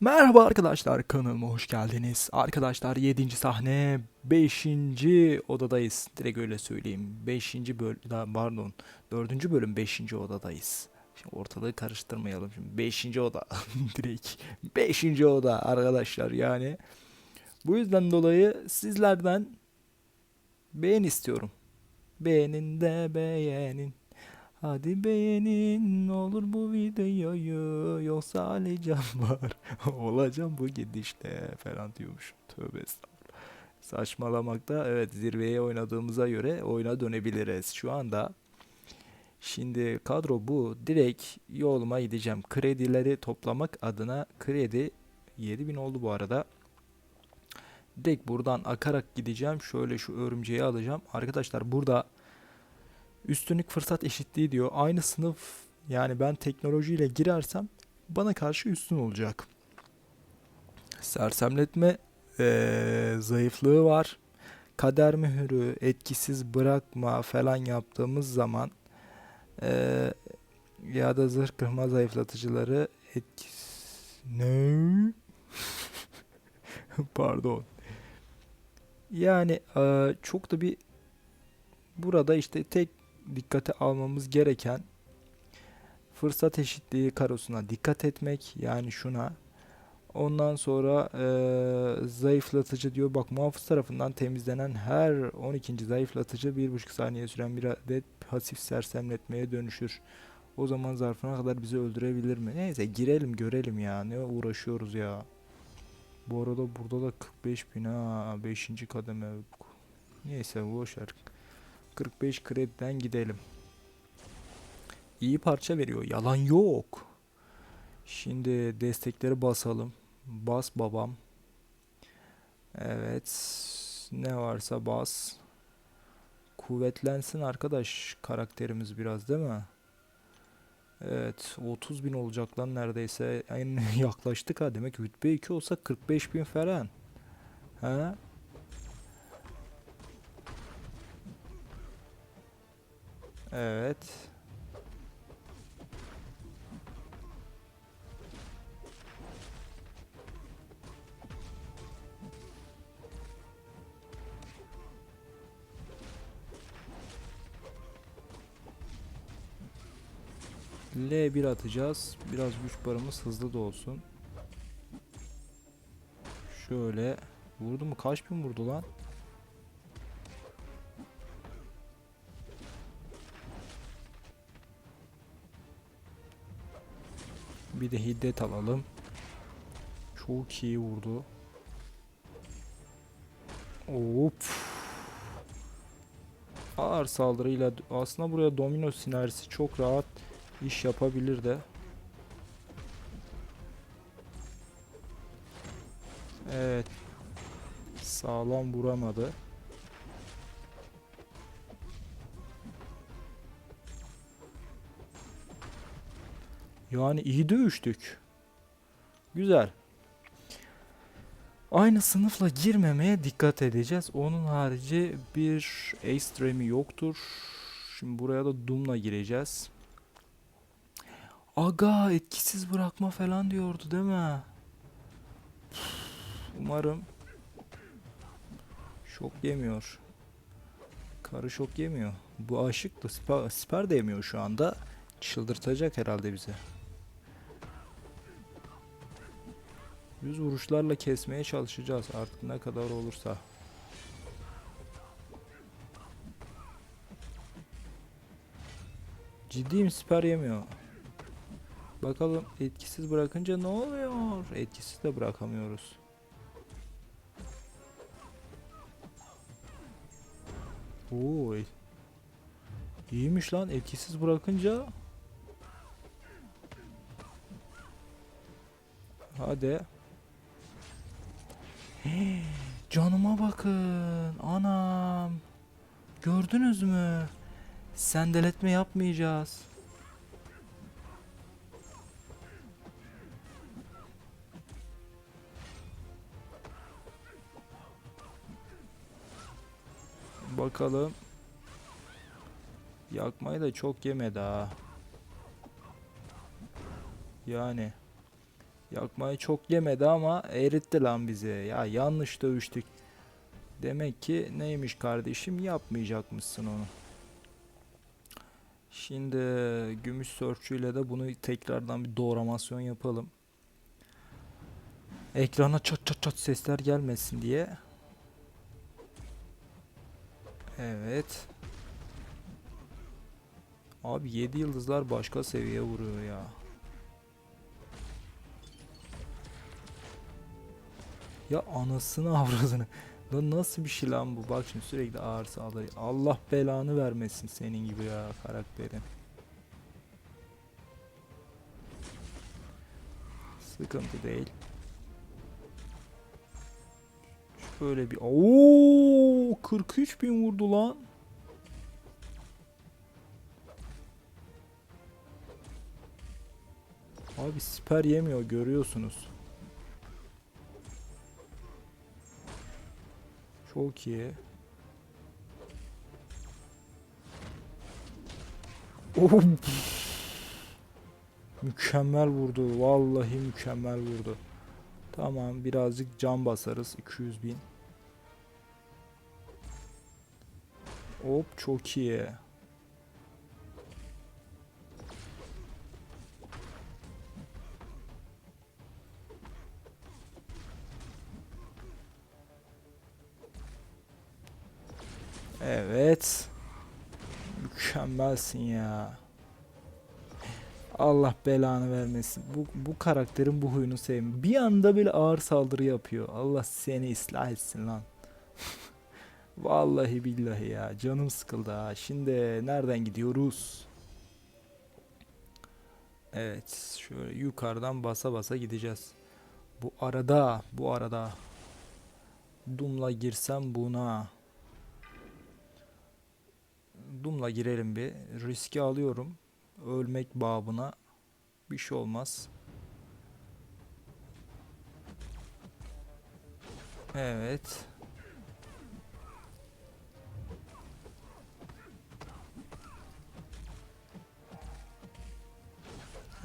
Merhaba arkadaşlar kanalıma hoş geldiniz. Arkadaşlar 7. sahne 5. odadayız. Direkt öyle söyleyeyim. 5. bölüm pardon 4. bölüm 5. odadayız. Şimdi ortalığı karıştırmayalım şimdi. 5. oda direkt 5. oda arkadaşlar yani. Bu yüzden dolayı sizlerden beğen istiyorum. Beğenin de beğenin. Hadi beğenin olur bu videoyu yoksa alacağım var. Olacağım bu gidişte falan diyormuş. Tövbe estağfurullah. Saçmalamakta evet zirveye oynadığımıza göre oyuna dönebiliriz. Şu anda şimdi kadro bu. Direkt yoluma gideceğim. Kredileri toplamak adına kredi 7000 oldu bu arada. Direkt buradan akarak gideceğim. Şöyle şu örümceği alacağım. Arkadaşlar burada üstünlük fırsat eşitliği diyor. Aynı sınıf yani ben teknolojiyle girersem bana karşı üstün olacak. Sersemletme eee, zayıflığı var. Kader mühürü etkisiz bırakma falan yaptığımız zaman eee, ya da zırh kırma zayıflatıcıları etkisiz... Ne? Pardon. Yani eee, çok da bir burada işte tek dikkate almamız gereken fırsat eşitliği karosuna dikkat etmek yani şuna ondan sonra eee, zayıflatıcı diyor bak muhafız tarafından temizlenen her 12. zayıflatıcı 1,5 saniye süren bir adet pasif sersemletmeye dönüşür. O zaman zarfına kadar bizi öldürebilir mi? Neyse girelim görelim ya ne uğraşıyoruz ya. Bu arada burada da 45 bin ha 5. kademe. Neyse boş ver. 45 krediden gidelim. İyi parça veriyor. Yalan yok. Şimdi destekleri basalım. Bas babam. Evet. Ne varsa bas. Kuvvetlensin arkadaş karakterimiz biraz değil mi? Evet 30 bin olacak lan neredeyse. Aynı yaklaştık ha demek rütbe 2 olsa 45 bin falan. Ha? Evet. L1 atacağız. Biraz güç barımız hızlı da olsun. Şöyle. Vurdu mu? Kaç bin vurdu lan? Bir de hiddet alalım. Çok iyi vurdu. Hop. Ağır saldırıyla aslında buraya domino sinerjisi çok rahat iş yapabilir de. Evet. Sağlam vuramadı. Yani iyi dövüştük. Güzel. Aynı sınıfla girmemeye dikkat edeceğiz. Onun harici bir ekstremi yoktur. Şimdi buraya da Doom'la gireceğiz. Aga etkisiz bırakma falan diyordu değil mi? Umarım şok yemiyor. Karı şok yemiyor. Bu aşık da siper, siper de yemiyor şu anda. Çıldırtacak herhalde bizi. Yüz vuruşlarla kesmeye çalışacağız artık ne kadar olursa. Ciddiyim siper yemiyor. Bakalım etkisiz bırakınca ne oluyor? Etkisiz de bırakamıyoruz. Oo, iyiymiş lan etkisiz bırakınca. Hadi. Canıma bakın. Anam. Gördünüz mü? Sendeletme yapmayacağız. Bakalım. Yakmayı da çok yemedi ha. Yani. Yakmayı çok yemedi ama eritti lan bizi. Ya yanlış dövüştük. Demek ki neymiş kardeşim yapmayacakmışsın onu. Şimdi gümüş sörfçüyle de bunu tekrardan bir doğramasyon yapalım. Ekrana çat çat çat sesler gelmesin diye. Evet. Abi 7 yıldızlar başka seviye vuruyor ya. Ya anasını avradını. Lan nasıl bir şey lan bu? Bak şimdi sürekli ağır saldırı. Allah belanı vermesin senin gibi ya karakterin. Sıkıntı değil. Şöyle bir... Oo 43 bin vurdu lan. Abi siper yemiyor görüyorsunuz. Çok iyi. Oh. Mükemmel vurdu. Vallahi mükemmel vurdu. Tamam birazcık can basarız. 200 bin. Hop çok iyi. Mükemmelsin ya. Allah belanı vermesin. Bu, bu karakterin bu huyunu sevmiyorum. Bir anda böyle ağır saldırı yapıyor. Allah seni ıslah etsin lan. Vallahi billahi ya. Canım sıkıldı ha. Şimdi nereden gidiyoruz? Evet. Şöyle yukarıdan basa basa gideceğiz. Bu arada, bu arada. Dumla girsem buna. Dumla girelim bir. Riski alıyorum. Ölmek babına. Bir şey olmaz. Evet.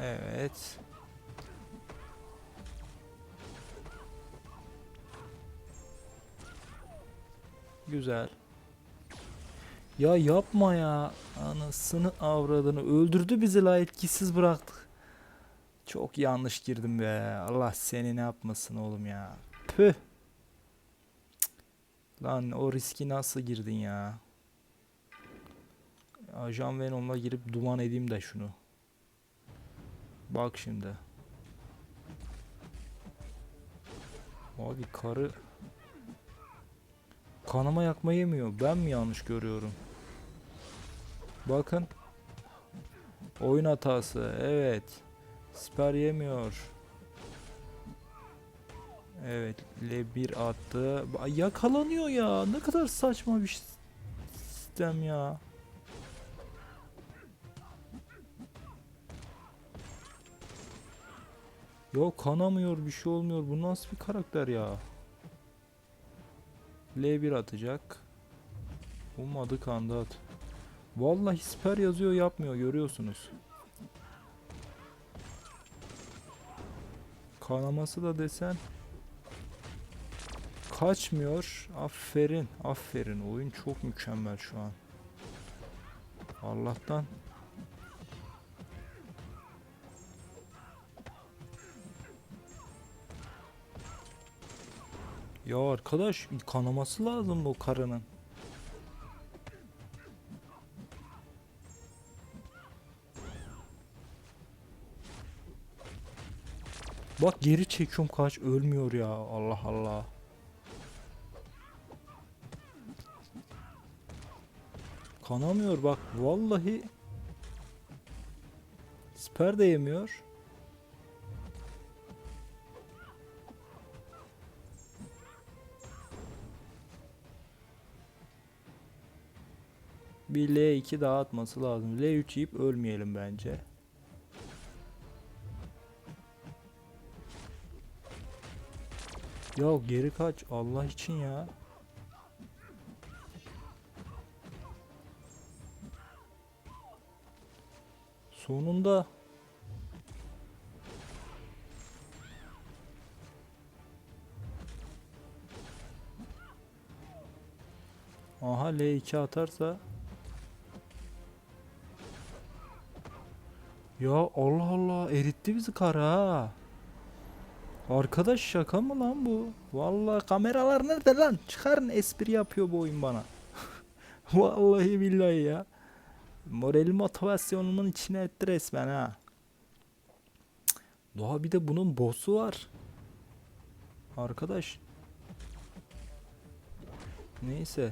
Evet. Güzel. Ya yapma ya. Anasını avradını öldürdü bizi la etkisiz bıraktık. Çok yanlış girdim be. Allah seni ne yapmasın oğlum ya. Püh. Lan o riski nasıl girdin ya? Ajan Venom'la girip duman edeyim de şunu. Bak şimdi. Abi karı kanama yakma yemiyor. Ben mi yanlış görüyorum? Bakın. Oyun hatası. Evet. Siper yemiyor. Evet. L1 attı. Yakalanıyor ya. Ne kadar saçma bir sistem ya. Yok kanamıyor bir şey olmuyor. Bu nasıl bir karakter ya? L1 atacak. Ummadı kandı at. Vallahi siper yazıyor yapmıyor görüyorsunuz. Kanaması da desen kaçmıyor. Aferin, aferin. Oyun çok mükemmel şu an. Allah'tan Ya arkadaş kanaması lazım bu karının. Bak geri çekiyorum kaç ölmüyor ya Allah Allah. Kanamıyor bak vallahi. Siper de yemiyor. Bir L2 daha atması lazım. L3 yiyip ölmeyelim bence. Ya geri kaç Allah için ya. Sonunda Aha L2 atarsa Ya Allah Allah eritti bizi kara ha. Arkadaş şaka mı lan bu? Vallahi kameralar nerede lan? Çıkarın espri yapıyor bu oyun bana. Vallahi billahi ya. Moral motivasyonumun içine etti resmen ha. Daha bir de bunun boss'u var. Arkadaş. Neyse.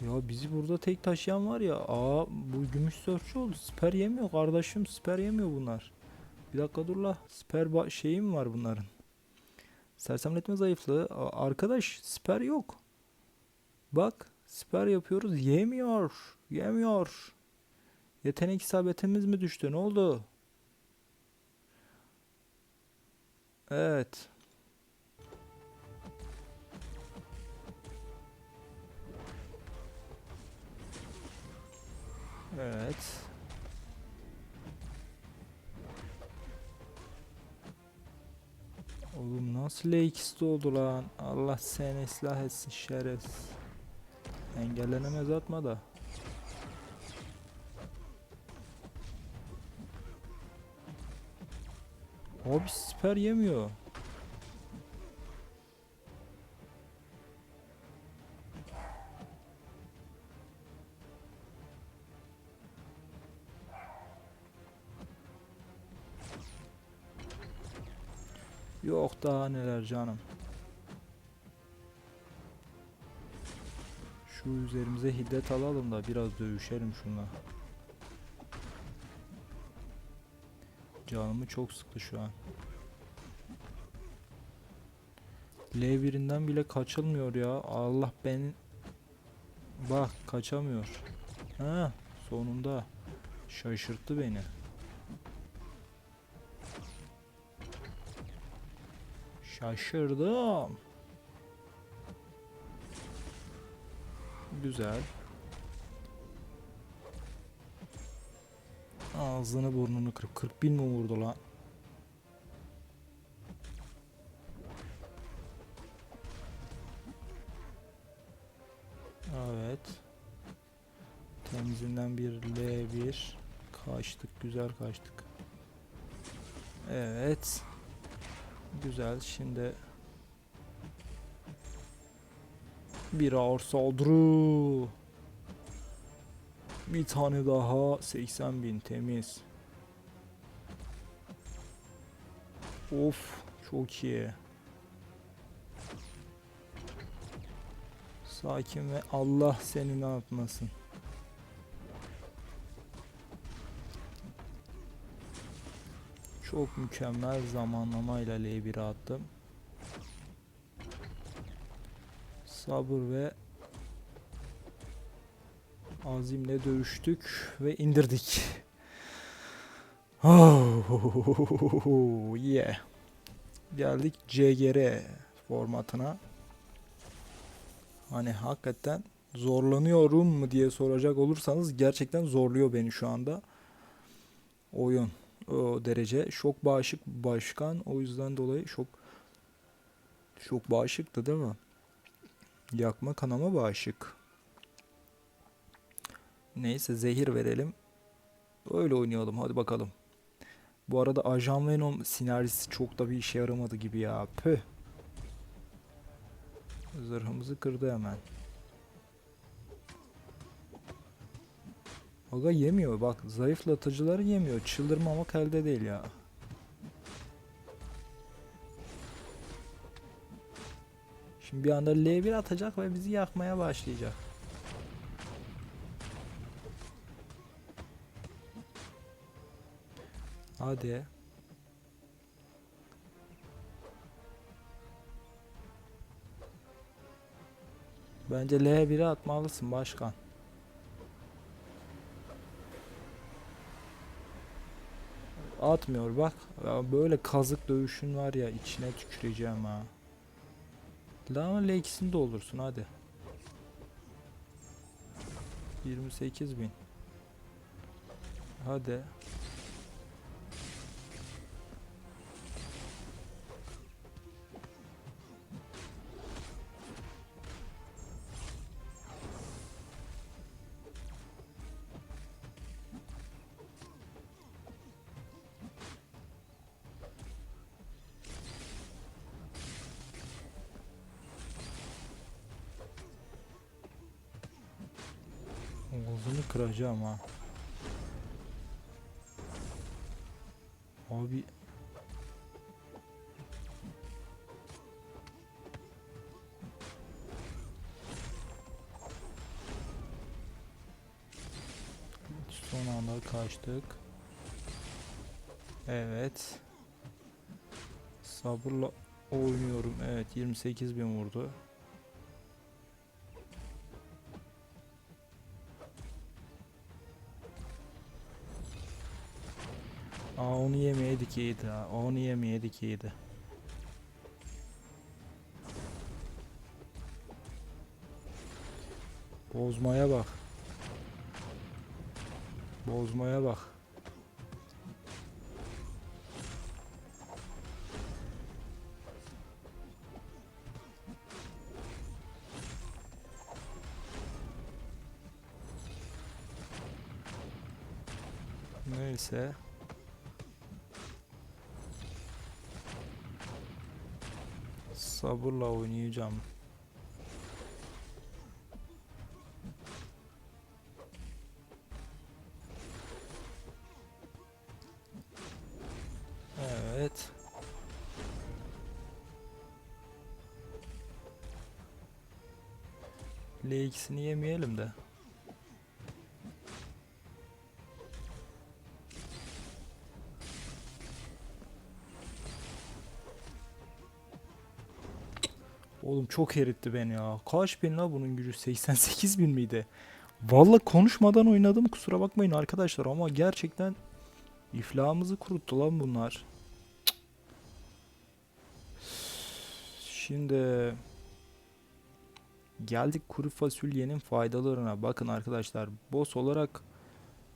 Ya bizi burada tek taşıyan var ya. Aa bu gümüş sörfçü oldu. Siper yemiyor kardeşim. Siper yemiyor bunlar. Bir dakika dur la. Siper ba- şeyi mi var bunların? Sersemletme zayıflığı. Arkadaş siper yok. Bak siper yapıyoruz. Yemiyor. Yemiyor. Yetenek isabetimiz mi düştü? Ne oldu? Evet. Evet. Nasıl L2'si oldu lan? Allah seni ıslah etsin şerefsiz. Engellenemez atma da. Abi siper yemiyor. Daha neler canım. Şu üzerimize hiddet alalım da biraz dövüşelim şunla. Canımı çok sıktı şu an. L1'inden bile kaçılmıyor ya. Allah beni... Bak kaçamıyor. Ha sonunda. Şaşırttı beni. Şaşırdım. Güzel. Ağzını burnunu kırıp 40 bin mi vurdu lan? Evet. Temizinden bir L1. Kaçtık güzel kaçtık. Evet. Güzel şimdi bir ağır saldırı. Bir tane daha 80 bin temiz. Of çok iyi. Sakin ve Allah seni ne yapmasın. Çok mükemmel zamanlamayla L1'e attım. Sabır ve azimle dövüştük ve indirdik. Oh, yeah. Geldik CGR formatına. Hani hakikaten zorlanıyorum mu diye soracak olursanız gerçekten zorluyor beni şu anda. Oyun derece şok bağışık başkan o yüzden dolayı şok şok bağışıktı değil mi? Yakma kanama bağışık. Neyse zehir verelim. Öyle oynayalım hadi bakalım. Bu arada Ajan Venom sinerjisi çok da bir işe yaramadı gibi ya. Püh. Zırhımızı kırdı hemen. Aga yemiyor bak zayıflatıcıları yemiyor. Çıldırmamak elde değil ya. Şimdi bir anda L1 atacak ve bizi yakmaya başlayacak. Hadi. Bence L1'e atmalısın başkan. Atmıyor bak. Böyle kazık dövüşün var ya içine tüküreceğim ha. Lan L2'sini doldursun hadi. 28 bin. Hadi. Kıracağım ha. Abi Son anda kaçtık. Evet. Sabırla oynuyorum. Evet 28 bin vurdu. Onu yemeye dikeydi ha. Onu yemeye dikeydi. Bozmaya bak. Bozmaya bak. Neyse. Sabırla oynayacağım. Evet. L2'sini yemeyelim de. Oğlum çok eritti beni ya. Kaç bin la bunun gücü? 88 bin miydi? Valla konuşmadan oynadım kusura bakmayın arkadaşlar ama gerçekten iflahımızı kuruttu lan bunlar. Şimdi geldik kuru fasulyenin faydalarına. Bakın arkadaşlar boss olarak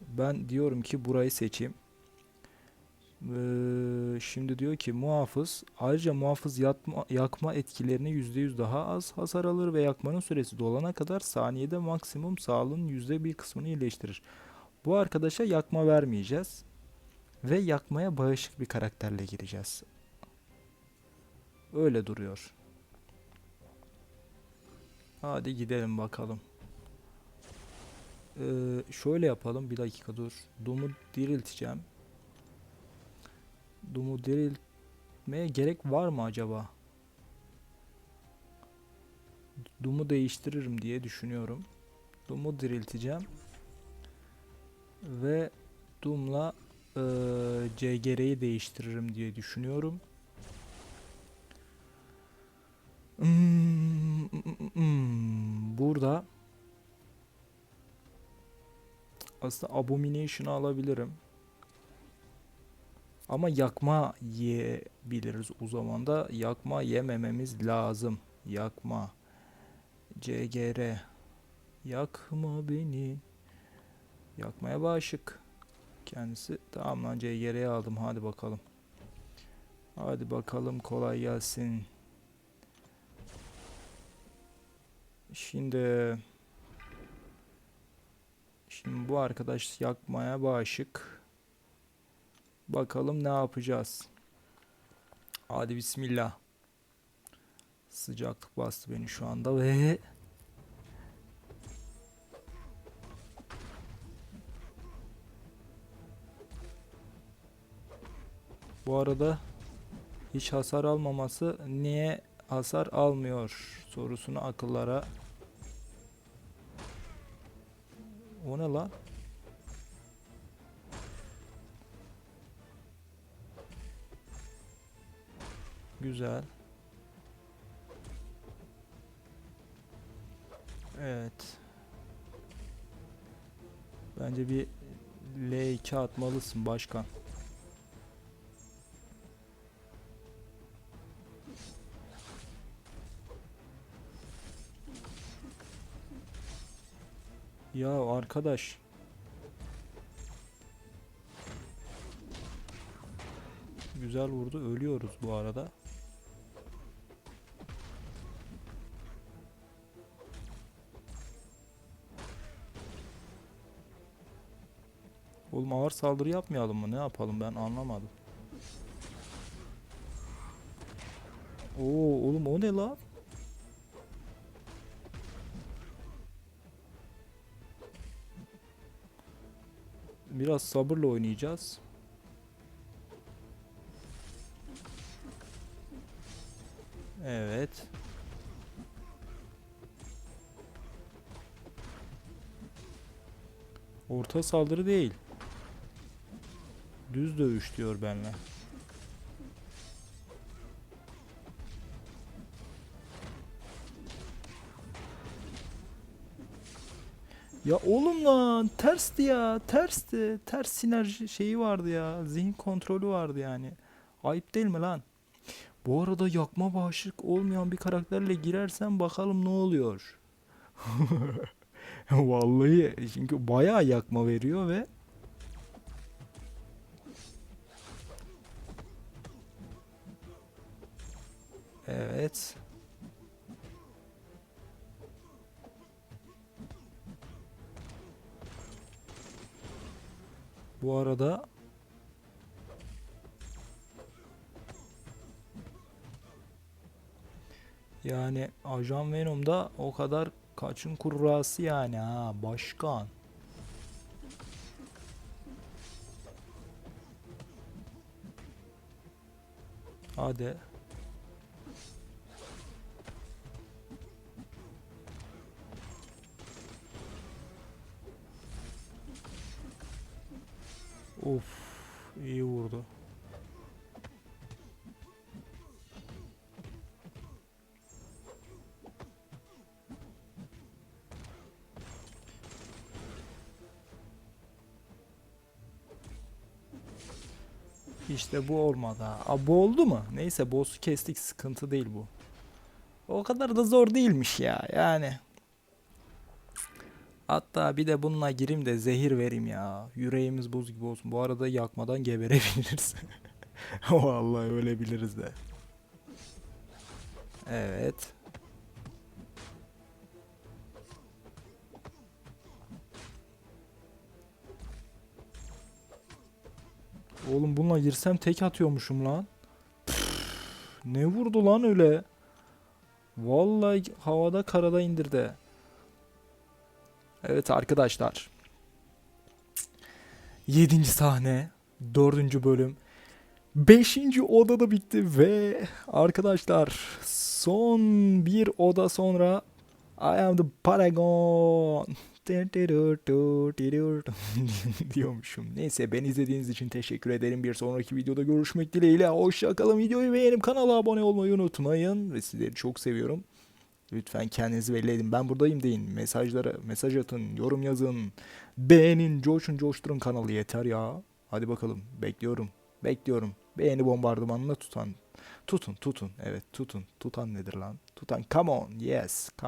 ben diyorum ki burayı seçeyim. Ee, şimdi diyor ki muhafız ayrıca muhafız yatma, yakma etkilerini %100 daha az hasar alır ve yakmanın süresi dolana kadar saniyede maksimum sağlığın %1 kısmını iyileştirir. Bu arkadaşa yakma vermeyeceğiz ve yakmaya bağışık bir karakterle gireceğiz. Öyle duruyor. Hadi gidelim bakalım. Ee, şöyle yapalım bir dakika dur. Doom'u dirilteceğim. Doom'u diriltmeye gerek var mı acaba? Doom'u değiştiririm diye düşünüyorum. Doom'u dirilteceğim. Ve Doom'la eee CGR'yi değiştiririm diye düşünüyorum. Hmm, hmm, Burada aslında Abomination'ı alabilirim. Ama yakma yiyebiliriz o zaman da. Yakma yemememiz lazım. Yakma. CGR. Yakma beni. Yakmaya bağışık. Kendisi. Tamam lan CGR'ye aldım. Hadi bakalım. Hadi bakalım kolay gelsin. Şimdi Şimdi bu arkadaş yakmaya bağışık. Bakalım ne yapacağız. Hadi bismillah. Sıcaklık bastı beni şu anda ve Bu arada hiç hasar almaması niye hasar almıyor sorusunu akıllara O ne lan? Güzel. Evet. Bence bir L2 atmalısın başkan. Ya arkadaş. Güzel vurdu. Ölüyoruz bu arada. Oğlum ağır saldırı yapmayalım mı? Ne yapalım ben anlamadım. Oo oğlum o ne la? Biraz sabırla oynayacağız. Evet. Orta saldırı değil. Düz dövüş diyor benle. Ya oğlum lan tersti ya tersti. Ters sinerji şeyi vardı ya. Zihin kontrolü vardı yani. Ayıp değil mi lan? Bu arada yakma bağışık olmayan bir karakterle girersen bakalım ne oluyor. Vallahi çünkü bayağı yakma veriyor ve Evet. Bu arada yani Ajan Venom da o kadar kaçın kurrası yani ha başkan. Hadi. Vurdu. İşte bu olmadı ha. Bu oldu mu? Neyse boss'u kestik sıkıntı değil bu. O kadar da zor değilmiş ya yani. Hatta bir de bununla gireyim de zehir vereyim ya. Yüreğimiz buz gibi olsun. Bu arada yakmadan geberebiliriz. Vallahi ölebiliriz de. Evet. Oğlum bununla girsem tek atıyormuşum lan. Püf, ne vurdu lan öyle? Vallahi havada karada indirdi. Evet arkadaşlar. 7. sahne, 4. bölüm, 5. odada bitti ve arkadaşlar son bir oda sonra I am the Paragon diyormuşum. Neyse ben izlediğiniz için teşekkür ederim. Bir sonraki videoda görüşmek dileğiyle. Hoşçakalın. Videoyu beğenip kanala abone olmayı unutmayın. Ve sizleri çok seviyorum. Lütfen kendinizi belli edin. Ben buradayım deyin. Mesajlara mesaj atın, yorum yazın. Beğenin, coşun, coşturun kanalı yeter ya. Hadi bakalım. Bekliyorum. Bekliyorum. Beğeni bombardımanına tutan. Tutun, tutun. Evet, tutun. Tutan nedir lan? Tutan. Come on. Yes. Come